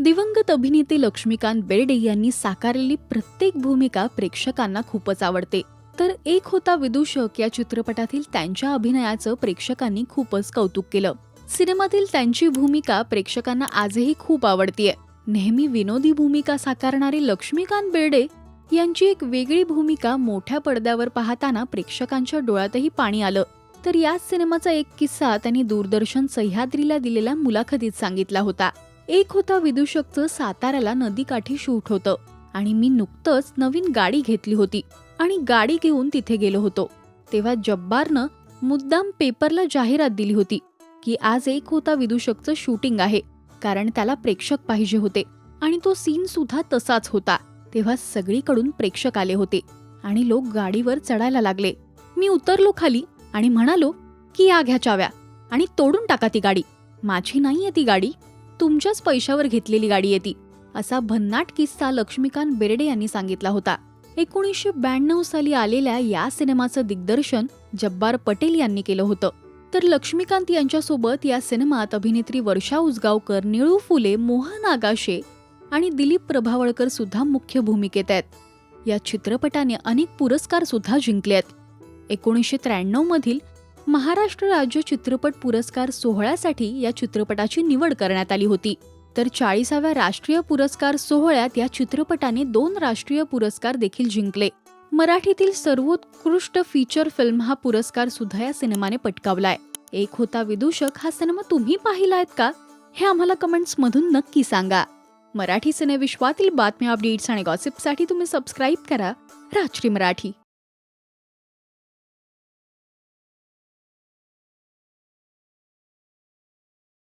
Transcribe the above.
दिवंगत अभिनेते लक्ष्मीकांत बेर्डे यांनी साकारलेली प्रत्येक भूमिका प्रेक्षकांना खूपच आवडते. तर एक होता विदूषक या चित्रपटातील त्यांच्या अभिनयाचं प्रेक्षकांनी खूपच कौतुक केलं. सिनेमातील त्यांची भूमिका प्रेक्षकांना आजही खूप आवडतीये. नेहमी विनोदी भूमिका साकारणारे लक्ष्मीकांत बेर्डे यांची एक वेगळी भूमिका मोठ्या पडद्यावर पाहताना प्रेक्षकांच्या डोळ्यातही पाणी आलं. तर याच सिनेमाचा एक किस्सा त्यांनी दूरदर्शन सह्याद्रीला दिलेल्या मुलाखतीत सांगितला होता. एक होता विदूषकचं साताऱ्याला नदीकाठी शूट होतं आणि मी नुकतंच नवीन गाडी घेतली होती आणि गाडी घेऊन तिथे गेलो होतो. तेव्हा जब्बारनं मुद्दाम पेपरला जाहिरात दिली होती की आज एक होता विदूषकचं शूटिंग आहे कारण त्याला प्रेक्षक पाहिजे होते आणि तो सीन सुद्धा तसाच होता. तेव्हा सगळीकडून प्रेक्षक आले होते आणि लोक गाडीवर चढायला लागले. मी उतरलो खाली आणि म्हणालो की या घ्या चाव्या आणि तोडून टाका ती गाडी. माझी नाहीये ती गाडी. तुमच्याच पैशावर घेतलेली गाडी येते असा भन्नाट किस्सा लक्ष्मीकांत बेर्डे यांनी सांगितला होता. एकोणीसशे ब्याण्णव साली आलेल्या या सिनेमाचं दिग्दर्शन जब्बार पटेल यांनी केलं होतं. तर लक्ष्मीकांत यांच्यासोबत या सिनेमात अभिनेत्री वर्षा उसगावकर निळू फुले मोहन आगाशे आणि दिलीप प्रभावळकर सुद्धा मुख्य भूमिकेत आहेत. या चित्रपटाने अनेक पुरस्कार सुद्धा जिंकले आहेत. एकोणीसशे त्र्याण्णव मधील महाराष्ट्र राज्य चित्रपट पुरस्कार सोहळ्यासाठी या चित्रपटाची निवड करण्यात आली होती. तर चाळीसाव्या राष्ट्रीय पुरस्कार सोहळ्यात या चित्रपटाने दोन राष्ट्रीय पुरस्कार देखील जिंकले. मराठीतील सर्वोत्कृष्ट फीचर फिल्म हा पुरस्कार सुद्धा या सिनेमाने पटकावलाय. एक होता विदूषक हा सिनेमा तुम्ही पाहिलायत का? हे आम्हाला कमेंट्स मधून नक्की सांगा. मराठी सिनेविश्वातील बातम्या अपडेट्स आणि गॉसिपसाठी तुम्ही सबस्क्राईब करा. राजश्री मराठी.